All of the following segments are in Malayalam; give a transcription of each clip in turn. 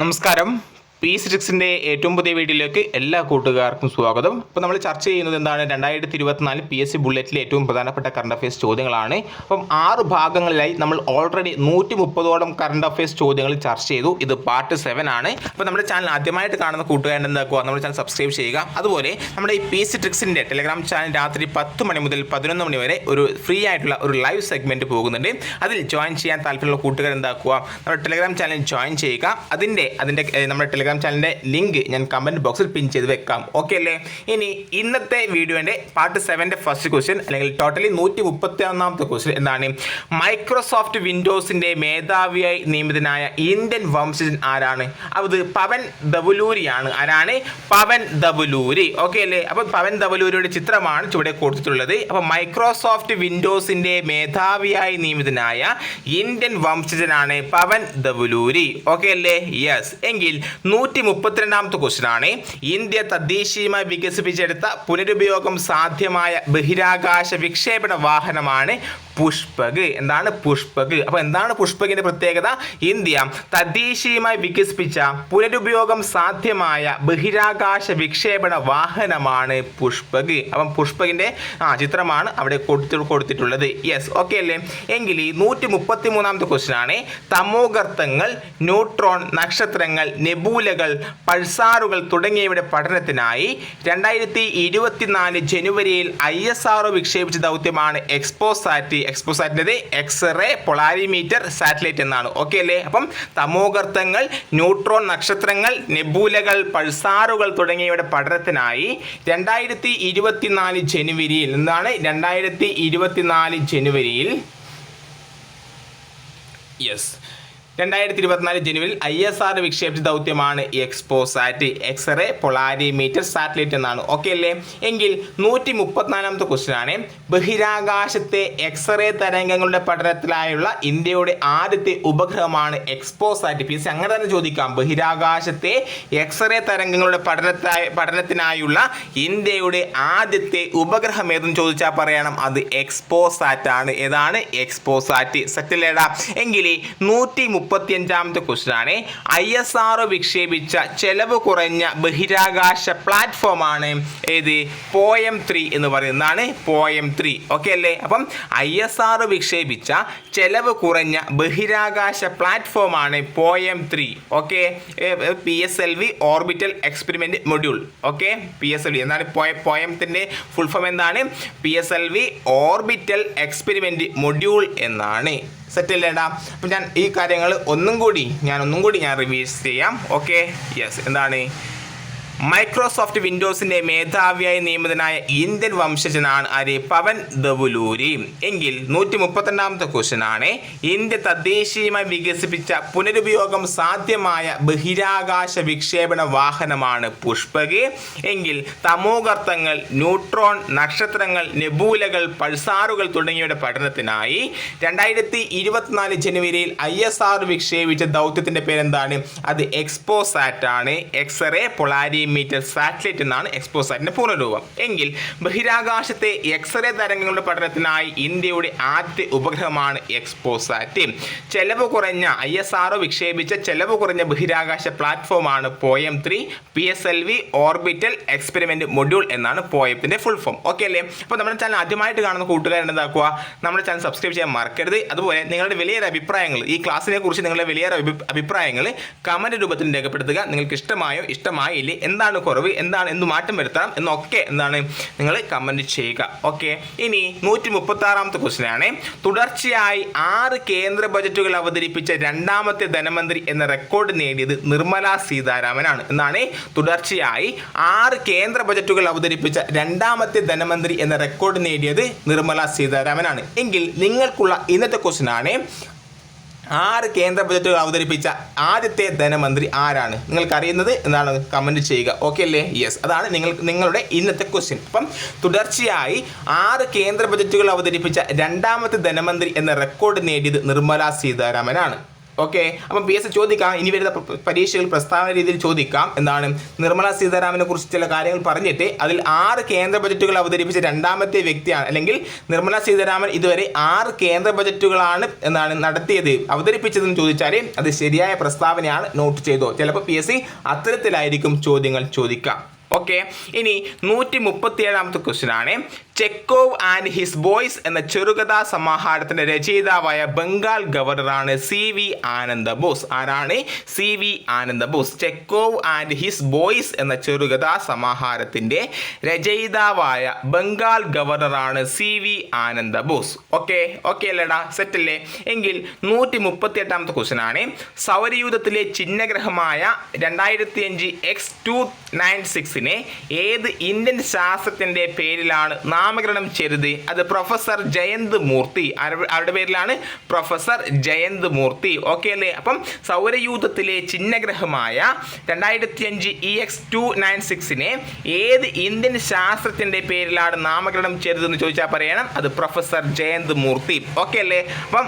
നമസ്കാരം. പി സിക്സിന്റെ ഏറ്റവും പുതിയ വീഡിയോയിലേക്ക് എല്ലാ കൂട്ടുകാർക്കും സ്വാഗതം. അപ്പോൾ നമ്മൾ ചർച്ച ചെയ്യുന്നത് എന്താണ്? രണ്ടായിരത്തി ഇരുപത്തിനാല് പി എസ് സി ബുള്ളറ്റിലെ ഏറ്റവും പ്രധാനപ്പെട്ട കറണ്ട് അഫയേഴ്സ് ചോദ്യങ്ങളാണ്. അപ്പം ആറ് ഭാഗങ്ങളിലായി നമ്മൾ ഓൾറെഡി നൂറ്റി മുപ്പതോളം കറണ്ട് അഫയേഴ്സ് ചോദ്യങ്ങൾ ചർച്ച ചെയ്തു. ഇത് പാർട്ട് സെവൻ ആണ്. അപ്പോൾ നമ്മുടെ ചാനൽ ആദ്യമായിട്ട് കാണുന്ന കൂട്ടുകാരൻ എന്താക്കുക? നമ്മുടെ ചാനൽ സബ്സ്ക്രൈബ് ചെയ്യുക. അതുപോലെ നമ്മുടെ ഈ പി സി ട്രിക്സിന്റെ ടെലഗ്രാം ചാനൽ രാത്രി പത്ത് മണി മുതൽ പതിനൊന്ന് മണി വരെ ഒരു ഫ്രീ ആയിട്ടുള്ള ഒരു ലൈവ് സെഗ്മെന്റ് പോകുന്നുണ്ട്. അതിൽ ജോയിൻ ചെയ്യാൻ താല്പര്യമുള്ള കൂട്ടുകാർ എന്താക്കുക? നമ്മുടെ ടെലഗ്രാം ചാനൽ ജോയിൻ ചെയ്യുക. അതിന്റെ അതിന്റെ നമ്മുടെ ടെലഗ്രാം ചാനലിന്റെ ലിങ്ക് ഞാൻ കമന്റ് ബോക്സിൽ പിൻ ചെയ്ത് വെക്കാം. ഓക്കെ അല്ലേ? ഇനി ഇന്നത്തെ വീഡിയോന്റെ പാർട്ട് സെവന്റെ ഫസ്റ്റ് ക്വസ്റ്റ്യൻ അല്ലെങ്കിൽ ടോട്ടലി നൂറ്റി മുപ്പത്തി ഒന്നാമത്തെ ക്വസ്റ്റ്യൻ എന്താണ്? മൈക്രോസോഫ്റ്റ് വിൻഡോസിന്റെ മേധാവിയായി നിയമിതനായ ഇന്ത്യൻ വംശജൻ ആരാണ്? അത് പവൻ ദബുലൂരിയാണ് ആരാണ്? പവൻ ദബുലൂരി ഓക്കെ അല്ലേ? അപ്പോൾ പവൻ ദബുലൂരിയുടെ ചിത്രമാണ് ചുവടെ കൊടുത്തിട്ടുള്ളത്. അപ്പോൾ മൈക്രോസോഫ്റ്റ് വിൻഡോസിന്റെ മേധാവിയായി നിയമിതനായ ഇന്ത്യൻ വംശജനാണ് പവൻ ദബുലൂരി ഓക്കെ അല്ലേ? യെസ് എങ്കിൽ നൂറ്റി മുപ്പത്തിരണ്ടാമത്തെ ക്വസ്റ്റ്യൻ ആണ് ഇന്ത്യ തദ്ദേശീയമായി വികസിപ്പിച്ചെടുത്ത പുനരുപയോഗം സാധ്യമായ ബഹിരാകാശ വിക്ഷേപണ വാഹനമാണ് പുഷ്പക്. എന്താണ് പുഷ്പക്? അപ്പോൾ എന്താണ് പുഷ്പകിന്റെ പ്രത്യേകത? ഇന്ത്യ തദ്ദേശീയമായി വികസിപ്പിച്ച പുനരുപയോഗം സാധ്യമായ ബഹിരാകാശ വിക്ഷേപണ വാഹനമാണ് പുഷ്പക്. അപ്പം പുഷ്പകിന്റെ ആ ചിത്രമാണ് അവിടെ കൊടുത്തു കൊടുത്തിട്ടുള്ളത്. യെസ് ഓക്കെ അല്ലേ? എങ്കിൽ ഈ നൂറ്റി മുപ്പത്തി മൂന്നാമത്തെ ക്വസ്റ്റ്യൻ ആണ് തമോഗർത്തങ്ങൾ ന്യൂട്രോൺ നക്ഷത്രങ്ങൾ നെബൂലകൾ പൾസാറുകൾ തുടങ്ങിയവയുടെ പഠനത്തിനായി രണ്ടായിരത്തി ഇരുപത്തിനാല് ജനുവരിയിൽ ഐ എസ് ആർ വിക്ഷേപിച്ച ദൗത്യമാണ് എക്സ്പോസാറ്റ് എക്സ്പോസാറ്റിന്റെ എക്സ് റേ പൊളാരിമീറ്റർ സാറ്റലൈറ്റ് എന്നാണ്. ഓക്കെ അല്ലേ? അപ്പം തമോഗർത്തങ്ങൾ ന്യൂട്രോൺ നക്ഷത്രങ്ങൾ നെബൂലകൾ പൾസാറുകൾ തുടങ്ങിയവയുടെ പഠനത്തിനായി രണ്ടായിരത്തി ഇരുപത്തിനാല് ജനുവരിയിൽ എന്താണ്? രണ്ടായിരത്തി ഇരുപത്തിനാല് ജനുവരിയിൽ യെസ് രണ്ടായിരത്തി ഇരുപത്തിനാല് ജനുവരിയിൽ ഐ എസ് ആർ വിക്ഷേപിച്ച ദൗത്യമാണ് XPoSat. X ray polarimeter satellite എന്നാണ്. ഓക്കെ അല്ലേ? എങ്കിൽ നൂറ്റി മുപ്പത്തിനാലാമത്തെ ആണ്. ബഹിരാകാശത്തെ എക്സ്റേ തരംഗങ്ങളുടെ പഠനത്തിലായുള്ള ഇന്ത്യയുടെ ആദ്യത്തെ ഉപഗ്രഹമാണ് എക്സ്പോസാറ്റ്. പി അങ്ങനെ തന്നെ ചോദിക്കാം. ബഹിരാകാശത്തെ എക്സ്റേ തരംഗങ്ങളുടെ പഠനത്തായ പഠനത്തിനായുള്ള ഇന്ത്യയുടെ ആദ്യത്തെ ഉപഗ്രഹം ഏതെന്ന് ചോദിച്ചാൽ പറയണം. അത് എക്സ്പോസാറ്റ് ആണ്. ഏതാണ്? എക്സ്പോസാറ്റ്. സെറ്റിലേടാ എങ്കിൽ നൂറ്റി മുപ്പത്തി ക്വസ്റ്റനാണ് ഐ എസ് ആർ വിക്ഷേപിച്ച ചെലവ് കുറഞ്ഞ ബഹിരാകാശ പ്ലാറ്റ്ഫോമാണ് ഏത്? പോയം ത്രീ എന്ന് പറയുന്നതാണ് പോയം ത്രീ. ഓക്കെ അല്ലേ? അപ്പം ഐ എസ് ആർ വിക്ഷേപിച്ച ചെലവ് കുറഞ്ഞ ബഹിരാകാശ പ്ലാറ്റ്ഫോമാണ് POEM three. Okay? P S L V orbital experiment module. Okay? P S L V എന്താണ് പോയ പോയത്തിന്റെ ഫുൾ ഫോം എന്താണ്? P S L V orbital experiment module എന്നാണ്. സെറ്റ് അല്ലേടാ അപ്പം ഞാൻ ഈ കാര്യങ്ങൾ ഒന്നും കൂടി ഞാൻ ഒന്നും കൂടി ഞാൻ റിവീസ് ചെയ്യാം. ഓക്കെ യെസ് എന്താണ്? മൈക്രോസോഫ്റ്റ് വിൻഡോസിന്റെ മേധാവിയായി നിയമിതനായ ഇന്ത്യൻ വംശജനാണ് ആര്? പവൻ ദവുലൂരി എങ്കിൽ നൂറ്റി മുപ്പത്തിരണ്ടാമത്തെ ക്വസ്റ്റനാണ് ഇന്ത്യ തദ്ദേശീയമായി വികസിപ്പിച്ച പുനരുപയോഗം സാധ്യമായ ബഹിരാകാശ വിക്ഷേപണ വാഹനമാണ് പുഷ്പക്. എങ്കിൽ തമോഗർത്തങ്ങൾ ന്യൂട്രോൺ നക്ഷത്രങ്ങൾ നെബൂലകൾ പൾസാറുകൾ തുടങ്ങിയവയുടെ പഠനത്തിനായി രണ്ടായിരത്തി ഇരുപത്തിനാല് ജനുവരിയിൽ ഐ എസ് ആർ വിക്ഷേപിച്ച ദൗത്യത്തിന്റെ പേരെന്താണ്? അത് എക്സ്പോസാറ്റ് ആണ് എക്സ്റേ പൊളാരിമീറ്റർ സാറ്റലൈറ്റ് എന്നാണ് എക്സ്പോസാറ്റിന്റെ പൂർണരൂപം. എങ്കിൽ ബഹിരാകാശത്തെ എക്സ്റേ തരംഗങ്ങളുടെ പഠനത്തിനായി ഇന്ത്യയുടെ ആദ്യത്തെ ഉപഗ്രഹമാണ് എക്സ്പോസാറ്റ് ചെലവ് കുറഞ്ഞ ഐ എസ് ആർ വിക്ഷേപിച്ച ചെലവ് കുറഞ്ഞ ബഹിരാകാശ പ്ലാറ്റ്ഫോമാണ് POEM three P S L V orbital experiment module എന്നാണ് പോയത്തിന്റെ ഫുൾ ഫോം ഓക്കെ അല്ലേ? അപ്പോൾ നമ്മുടെ ചാനൽ ആദ്യമായിട്ട് കാണുന്ന കൂട്ടുകാരൻ എന്താക്കുക? നമ്മുടെ ചാനൽ സബ്സ്ക്രൈബ് ചെയ്യാൻ മറക്കരുത്. അതുപോലെ നിങ്ങളുടെ വലിയൊരു അഭിപ്രായങ്ങൾ ഈ ക്ലാസ്സിനെ കുറിച്ച് നിങ്ങളുടെ വലിയൊരു അഭിപ്രായങ്ങൾ കമന്റ് രൂപത്തിൽ രേഖപ്പെടുത്തുക. നിങ്ങൾക്ക് ഇഷ്ടമായോ ഇഷ്ടമായില്ലേ എന്താണ് കുറവ് എന്താണ് എന്ത് മാറ്റം വരുത്തണം എന്നൊക്കെ എന്താണ് നിങ്ങൾ കമന്റ് ചെയ്യുക. ഓക്കെ ഇനി നൂറ്റി മുപ്പത്തി ആറാമത്തെ ക്വസ്റ്റിനാണ് തുടർച്ചയായി ആറ് കേന്ദ്ര ബജറ്റുകൾ അവതരിപ്പിച്ച രണ്ടാമത്തെ ധനമന്ത്രി എന്ന റെക്കോർഡ് നേടിയത് നിർമ്മല സീതാരാമനാണ്. എന്നാണ് തുടർച്ചയായി ആറ് കേന്ദ്ര ബജറ്റുകൾ അവതരിപ്പിച്ച രണ്ടാമത്തെ ധനമന്ത്രി എന്ന റെക്കോർഡ് നേടിയത് നിർമ്മല സീതാരാമനാണ്. എങ്കിൽ നിങ്ങൾക്കുള്ള ഇന്നത്തെ ക്വസ്റ്റ്യൻ ആണ് ആറ് കേന്ദ്ര ബജറ്റുകൾ അവതരിപ്പിച്ച ആദ്യത്തെ ധനമന്ത്രി ആരാണ്? നിങ്ങൾക്ക് അറിയുന്നത് എന്താണ് കമന്റ് ചെയ്യുക. ഓക്കെ അല്ലേ? യെസ് അതാണ് നിങ്ങൾ നിങ്ങളുടെ ഇന്നത്തെ ക്വസ്റ്റ്യൻ അപ്പം തുടർച്ചയായി ആറ് കേന്ദ്ര ബജറ്റുകൾ അവതരിപ്പിച്ച രണ്ടാമത്തെ ധനമന്ത്രി എന്ന റെക്കോർഡ് നേടിയത് നിർമ്മല സീതാരാമനാണ്. ഓക്കെ അപ്പം പി എസ് ചോദിക്കാം. ഇനി വരുന്ന പരീക്ഷകൾ പ്രസ്താവന രീതിയിൽ ചോദിക്കാം എന്താണ് നിർമ്മല സീതാരാമനെ കുറിച്ച് ചില കാര്യങ്ങൾ പറഞ്ഞിട്ട് അതിൽ ആറ് കേന്ദ്ര ബജറ്റുകൾ അവതരിപ്പിച്ച രണ്ടാമത്തെ വ്യക്തിയാണ്. അല്ലെങ്കിൽ നിർമ്മല സീതാരാമൻ ഇതുവരെ ആറ് കേന്ദ്ര ബജറ്റുകളാണ് എന്നാണ് നടത്തിയത് അവതരിപ്പിച്ചതെന്ന് ചോദിച്ചാൽ അത് ശരിയായ പ്രസ്താവനയാണ് നോട്ട് ചെയ്തോ. ചിലപ്പോൾ പി എസ് സി അത്തരത്തിലായിരിക്കും ചോദ്യങ്ങൾ ചോദിക്കാം. ഓക്കെ ഇനി നൂറ്റി മുപ്പത്തി ഏഴാമത്തെ ക്വസ്റ്റ്യൻ ആണ്. ചെക്കോവ് ആൻഡ് ഹിസ് ബോയ്സ് എന്ന ചെറുകഥാ സമാഹാരത്തിന്റെ രചയിതാവായ ബംഗാൾ ഗവർണറാണ് സി വി ആനന്ദ ബോസ്. ആരാണ്? C V Ananda Bose. Chekhov and his boys എന്ന ചെറുകഥാ സമാഹാരത്തിന്റെ രചയിതാവായ Bengal ഗവർണറാണ് C V Ananda Bose. Okay okay അല്ലേടാ സെറ്റ് അല്ലേ എങ്കിൽ നൂറ്റി മുപ്പത്തി എട്ടാമത്തെ ക്വസ്റ്റ്യൻ ആണ് സൗരയൂഥത്തിലെ ചിഹ്നഗ്രഹമായ രണ്ടായിരത്തി അഞ്ച് എക്സ് ടു നയൻ സിക്സിനെ ഏത് ഇന്ത്യൻ ശാസ്ത്രത്തിന്റെ പേരിലാണ് നാമകരണം ചെയ്തത് അത് പ്രൊഫസർ ജയന്ത് മൂർത്തി ആരുടെ പേരിലാണ്? പ്രൊഫസർ ജയന്ത് മൂർത്തി ഓക്കെ അല്ലേ? അപ്പം സൗരയൂഥത്തിലെ ചിഹ്നഗ്രഹമായ രണ്ടായിരത്തി അഞ്ച് ഇ എക്സ് ടു നയൻ സിക്സിനെ ഏത് ഇന്ത്യൻ ശാസ്ത്രത്തിന്റെ പേരിലാണ് നാമകരണം ചെയ്തതെന്ന് ചോദിച്ചാൽ പറയണം. അത് പ്രൊഫസർ ജയന്ത് മൂർത്തി ഓക്കെ അല്ലേ? അപ്പം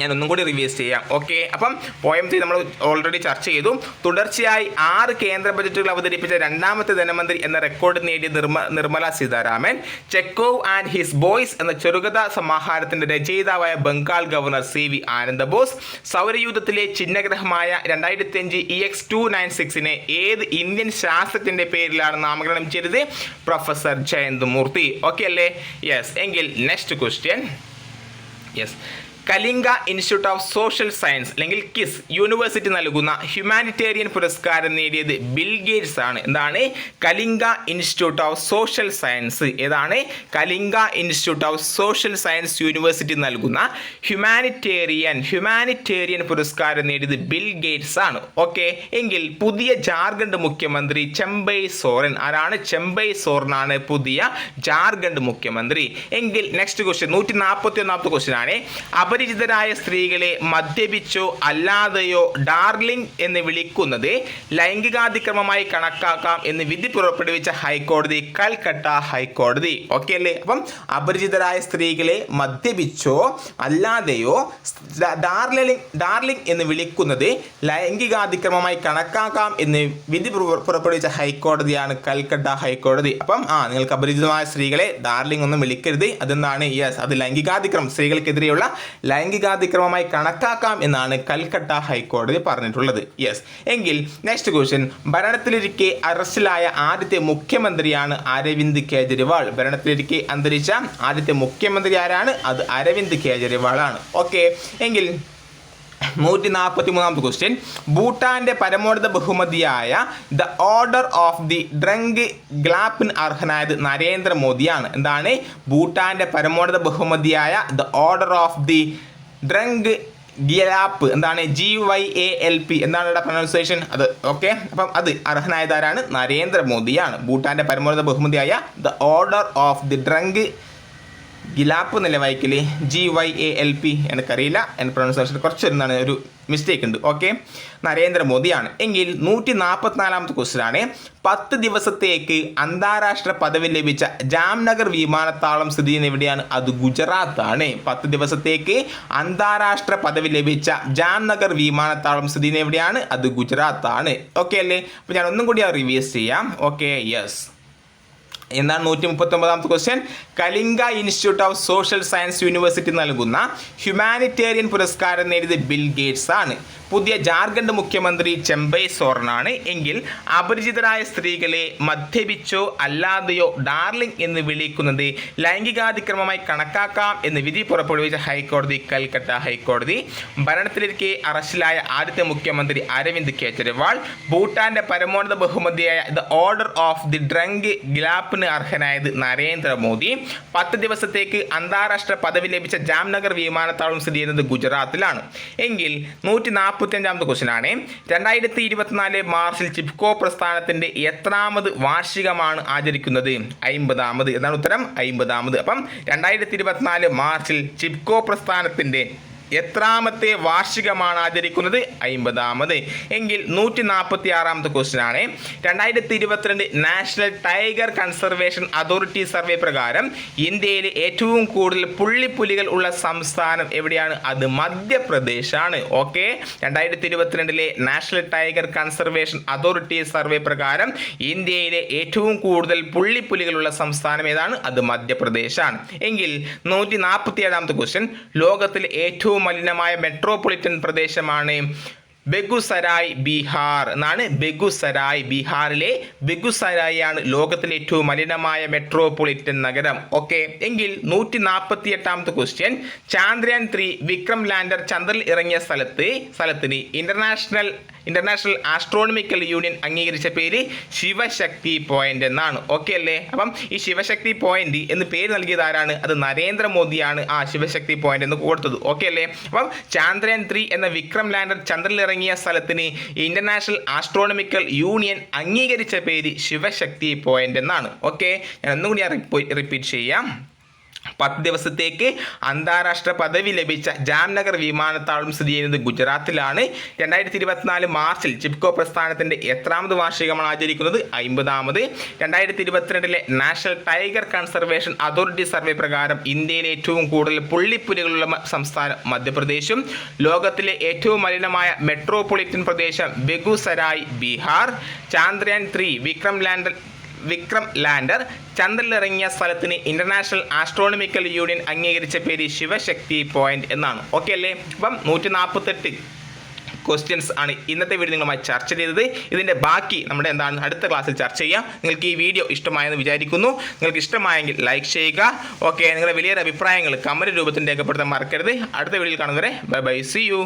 ഞാൻ ഒന്നും കൂടി റിവ്യൂസ് ചെയ്യാം. ഓക്കെ അപ്പം പോയം ത്രീ നമ്മൾ ഓൾറെഡി ചർച്ച ചെയ്തു. തുടർച്ചയായി ആറ് കേന്ദ്ര ബജറ്റുകൾ അവതരിപ്പിച്ച രണ്ടാമത്തെ ധനമന്ത്രി എന്ന റെക്കോർഡ് നേടിയ നിർമ്മ Nirmala Sitharaman Chekhov and his boys എന്ന ചെറുകഥാ സമാഹാരത്തിന്റെ രചയിതാവായ Bengal governor C V Ananda Bose സൗരയൂഥത്തിലെ ചിഹ്നഗ്രഹമായ രണ്ടായിരത്തി അഞ്ച് ഇ എക്സ് ടു നയൻ സിക്സിനെ ഏത് ഇന്ത്യൻ ശാസ്ത്രത്തിന്റെ പേരിലാണ് നാമകരണം ചെയ്തത്? പ്രൊഫസർ ജയന്ത് മൂർത്തി. ഓക്കെ അല്ലേ? യെസ് എങ്കിൽ next question yes Kalinga institute of social science അല്ലെങ്കിൽ കിസ് യൂണിവേഴ്സിറ്റി നൽകുന്ന ഹ്യൂമാനിറ്റേറിയൻ പുരസ്കാരം നേടിയത് ബിൽ ഗേറ്റ്സ് ആണ്. എന്താണ്? Kalinga institute of social science. ഏതാണ്? Kalinga institute of social science university നൽകുന്ന ഹ്യൂമാനിറ്റേറിയൻ ഹ്യൂമാനിറ്റേറിയൻ പുരസ്കാരം നേടിയത് ബിൽ ഗേറ്റ്സ് ആണ്. ഓക്കെ? എങ്കിൽ പുതിയ ജാർഖണ്ഡ് മുഖ്യമന്ത്രി ചെമ്പൈ സോറൻ. ആരാണ്? ചെമ്പൈ സോറനാണ് പുതിയ ജാർഖണ്ഡ് മുഖ്യമന്ത്രി. എങ്കിൽ നെക്സ്റ്റ് ക്വസ്റ്റ്യൻ നൂറ്റി നാൽപ്പത്തി ഒന്നാമത്തെ ക്വസ്റ്റ്യൻ ആണ് അപരിചിതരായ സ്ത്രീകളെ മദ്യപിച്ചോ അല്ലാതെയോ ഡാർലിംഗ് എന്ന് വിളിക്കുന്നത് ലൈംഗികാതിക്രമമായി കണക്കാക്കാം എന്ന് വിധി പുറപ്പെടുവിച്ച ഹൈക്കോടതി കൽക്കട്ട ഹൈക്കോടതി. ഓക്കെ അല്ലേ? അപ്പം അപരിചിതരായ സ്ത്രീകളെ മദ്യപിച്ചോ അല്ലാതെയോ ഡാർലിംഗ് ഡാർലിംഗ് എന്ന് വിളിക്കുന്നത് ലൈംഗികാതിക്രമമായി കണക്കാക്കാം എന്ന് വിധി പുറ- പുറപ്പെടുവിച്ച ഹൈക്കോടതിയാണ് കൽക്കട്ട ഹൈക്കോടതി. അപ്പം ആ നിങ്ങൾക്ക് അപരിചിതമായ സ്ത്രീകളെ ഡാർലിംഗ് ഒന്നും വിളിക്കരുത്. അതെന്താണ്? യെസ് അത് ലൈംഗികാതിക്രമം. സ്ത്രീകൾക്കെതിരെയുള്ള ലൈംഗികാതിക്രമമായി കണക്കാക്കാം എന്നാണ് കൽക്കട്ട ഹൈക്കോടതി പറഞ്ഞിട്ടുള്ളത്. യെസ് എങ്കിൽ നെക്സ്റ്റ് ക്വസ്റ്റ്യൻ ഭരണത്തിലിരിക്കെ അറസ്റ്റിലായ ആദ്യത്തെ മുഖ്യമന്ത്രിയാണ് അരവിന്ദ് കേജ്രിവാൾ. ഭരണത്തിലിരിക്കെ അന്തരിച്ച ആദ്യത്തെ മുഖ്യമന്ത്രി ആരാണ്? അത് അരവിന്ദ് കേജ്രിവാൾ ആണ് ഓക്കെ എങ്കിൽ നൂറ്റി നാൽപ്പത്തി മൂന്നാമത്തെ ക്വസ്റ്റ്യൻ ഭൂട്ടാന്റെ പരമോന്നത ബഹുമതിയായ the order of the Druk ഗ്ലാപ്പിന് അർഹനായത് നരേന്ദ്രമോദിയാണ്. എന്താണ്? ഭൂട്ടാന്റെ പരമോന്നത ബഹുമതിയായ the order of the Druk gap എന്താണ്? G Y A L P എന്താണ് ഇവിടെ പ്രൊനൗൺസിയേഷൻ അത് ഓക്കെ അപ്പം അത് അർഹനായതാരാണ്? നരേന്ദ്രമോദിയാണ്. ഭൂട്ടാന്റെ പരമോന്നത ബഹുമതിയായ the order of the Druk Gyalpo എന്നല്ലേ വായിക്കൽ? G Y A L P എനിക്കറിയില്ല. എന്റെ പ്രൊണൗൺസിയേഷൻ കുറച്ച് വരുന്നതാണ് ഒരു മിസ്റ്റേക്ക് ഉണ്ട്. ഓക്കെ നരേന്ദ്രമോദിയാണ്. എങ്കിൽ നൂറ്റി നാൽപ്പത്തിനാലാമത്തെ ക്വസ്റ്റ്യൻ ആണ്. പത്ത് ദിവസത്തേക്ക് അന്താരാഷ്ട്ര പദവി ലഭിച്ച ജാംനഗർ വിമാനത്താവളം സ്ഥിതി ചെയ്യുന്ന എവിടെയാണ്? അത് ഗുജറാത്താണ്. പത്ത് ദിവസത്തേക്ക് അന്താരാഷ്ട്ര പദവി ലഭിച്ച ജാംനഗർ വിമാനത്താവളം സ്ഥിതി ചെയ്യുന്ന എവിടെയാണ്? അത് ഗുജറാത്താണ്. ഓക്കെ അല്ലേ? അപ്പോൾ ഞാൻ ഒന്നും കൂടി റിവ്യൂസ് ചെയ്യാം. ഓക്കെ യെസ് എന്താണ് നൂറ്റി മുപ്പത്തി ഒമ്പതാമത്തെ question Kalinga institute of social science university നൽകുന്ന ഹ്യൂമാനിറ്റേറിയൻ പുരസ്കാരം നേടിയത് ബിൽ ഗേറ്റ്സ് ആണ്. പുതിയ ജാർഖണ്ഡ് മുഖ്യമന്ത്രി ചെമ്പൈ സോറനാണ് എങ്കിൽ അപരിചിതരായ സ്ത്രീകളെ മദ്യപിച്ചോ അല്ലാതെയോ ഡാർലിംഗ് എന്ന് വിളിക്കുന്നത് ലൈംഗികാതിക്രമമായി കണക്കാക്കാം എന്ന് വിധി പുറപ്പെടുവിച്ച ഹൈക്കോടതി കൽക്കട്ട ഹൈക്കോടതി. ഭരണത്തിലിരിക്കെ അറസ്റ്റിലായ ആദ്യത്തെ മുഖ്യമന്ത്രി അരവിന്ദ് കെജ്രിവാൾ. ഭൂട്ടാന്റെ പരമോന്നത ബഹുമതിയായ the order of the Druk ഗ്ലാപ്പിന് അർഹനായത് നരേന്ദ്രമോദി. പത്ത് ദിവസത്തേക്ക് അന്താരാഷ്ട്ര പദവി ലഭിച്ച ജാംനഗർ വിമാനത്താവളം സ്ഥിതി ചെയ്യുന്നത് ഗുജറാത്തിലാണ്. എങ്കിൽ നൂറ്റി നാൽപ്പത്തി അഞ്ചാമത്തെ ക്വസ്റ്റ്യൻ രണ്ടായിരത്തി ഇരുപത്തിനാല് മാർച്ചിൽ ചിപ്കോ പ്രസ്ഥാനത്തിന്റെ എത്രാമത് വാർഷികമാണ് ആചരിക്കുന്നത്? അയിമ്പതാമത്. എന്നാണ് ഉത്തരം. അയിമ്പതാമത്. അപ്പം രണ്ടായിരത്തി ഇരുപത്തിനാല് മാർച്ചിൽ ചിപ്കോ പ്രസ്ഥാനത്തിന്റെ എത്രാമത്തെ വാർഷികമാണ് ആചരിക്കുന്നത്? അമ്പതാമത് എങ്കിൽ നൂറ്റി നാൽപ്പത്തി ആറാമത്തെ ക്വസ്റ്റ്യൻ ആണ് രണ്ടായിരത്തി ഇരുപത്തിരണ്ട് national tiger conservation authority survey പ്രകാരം ഇന്ത്യയിലെ ഏറ്റവും കൂടുതൽ പുള്ളിപ്പുലികൾ ഉള്ള സംസ്ഥാനം എവിടെയാണ്? അത് മധ്യപ്രദേശാണ്. ഓക്കെ? രണ്ടായിരത്തി ഇരുപത്തിരണ്ടിലെ national tiger conservation authority survey പ്രകാരം ഇന്ത്യയിലെ ഏറ്റവും കൂടുതൽ പുള്ളിപ്പുലികളുള്ള സംസ്ഥാനം ഏതാണ്? അത് മധ്യപ്രദേശാണ്. എങ്കിൽ നൂറ്റി നാൽപ്പത്തി ഏഴാമത്തെ ക്വസ്റ്റ്യൻ ലോകത്തിലെ ഏറ്റവും മലിനമായ മെട്രോപൊളിറ്റൻ പ്രദേശമാണ് ബെഗുസരായ് ബീഹാർ എന്നാണ് ബെഗുസരായ് ബീഹാറിലെ ബെഗുസരായ് ആണ് ലോകത്തിലെ ഏറ്റവും മലിനമായ മെട്രോപൊളിറ്റൻ നഗരം. ഓക്കെ എങ്കിൽ നൂറ്റി നാൽപ്പത്തി എട്ടാമത്തെ question Chandrayaan three Vikram lander ചന്ദ്രൽ ഇറങ്ങിയ സ്ഥലത്ത് സ്ഥലത്തിന് ഇന്റർനാഷണൽ ഇന്റർനാഷണൽ ആസ്ട്രോണമിക്കൽ യൂണിയൻ അംഗീകരിച്ച പേര് ശിവശക്തി പോയിന്റ് എന്നാണ്. ഓക്കെ അല്ലേ? അപ്പം ഈ ശിവശക്തി പോയിന്റ് എന്ന് പേര് നൽകിയത് ആരാണ്? അത് നരേന്ദ്രമോദിയാണ് ആ ശിവശക്തി പോയിന്റ് എന്ന് കൊടുത്തത്. ഓക്കെ അല്ലേ? അപ്പം ചാന്ദ്രയാൻ ത്രീ എന്ന വിക്രം ലാൻഡർ ചന്ദ്രനിൽ ഇറങ്ങിയ സ്ഥലത്തിന് ഇന്റർനാഷണൽ ആസ്ട്രോണമിക്കൽ യൂണിയൻ അംഗീകരിച്ച പേര് ശിവശക്തി പോയിന്റ് എന്നാണ്. ഓക്കെ ഞാൻ ഒന്നുകൂടി റിപ്പീറ്റ് ചെയ്യാം. പത്ത് ദിവസത്തേക്ക് അന്താരാഷ്ട്ര പദവി ലഭിച്ച ജാംനഗർ വിമാനത്താവളം സ്ഥിതി ചെയ്യുന്നത് ഗുജറാത്തിലാണ്. രണ്ടായിരത്തി ഇരുപത്തിനാല് മാർച്ചിൽ ചിപ്കോ പ്രസ്ഥാനത്തിന്റെ എത്രാമത് വാർഷികമാണ് ആചരിക്കുന്നത്? അമ്പതാമത് രണ്ടായിരത്തി ഇരുപത്തിരണ്ടിലെ national tiger conservation authority survey പ്രകാരം ഇന്ത്യയിലെ ഏറ്റവും കൂടുതൽ പുള്ളിപ്പുലികളുള്ള സംസ്ഥാനം മധ്യപ്രദേശും. ലോകത്തിലെ ഏറ്റവും മലിനമായ മെട്രോപൊളിറ്റൻ പ്രദേശം Begusarai Bihar. Chandrayaan three Vikram lander Vikram lander. ചന്ദ്രനിലിറങ്ങിയ സ്ഥലത്തിന് ഇന്റർനാഷണൽ ആസ്ട്രോണമിക്കൽ യൂണിയൻ അംഗീകരിച്ച പേര് ശിവശക്തി പോയിന്റ് എന്നാണ്. ഓക്കെ അല്ലേ? അപ്പം നൂറ്റി നാൽപ്പത്തെട്ട് ക്വസ്റ്റ്യൻസ് ആണ് ഇന്നത്തെ വീഡിയോ നിങ്ങളുമായി ചർച്ച ചെയ്തത്. ഇതിന്റെ ബാക്കി നമ്മുടെ എന്താണ് അടുത്ത ക്ലാസ്സിൽ ചർച്ച ചെയ്യാം. നിങ്ങൾക്ക് ഈ വീഡിയോ ഇഷ്ടമായെന്ന് വിചാരിക്കുന്നു. നിങ്ങൾക്ക് ഇഷ്ടമായെങ്കിൽ ലൈക്ക് ചെയ്യുക. ഓക്കെ നിങ്ങളുടെ വലിയൊരു അഭിപ്രായങ്ങൾ കമന്റ് രൂപത്തിൽ രേഖപ്പെടുത്താൻ മറക്കരുത്. അടുത്ത വീഡിയോയിൽ കാണുന്നവരെ ബൈ ബൈ സി യു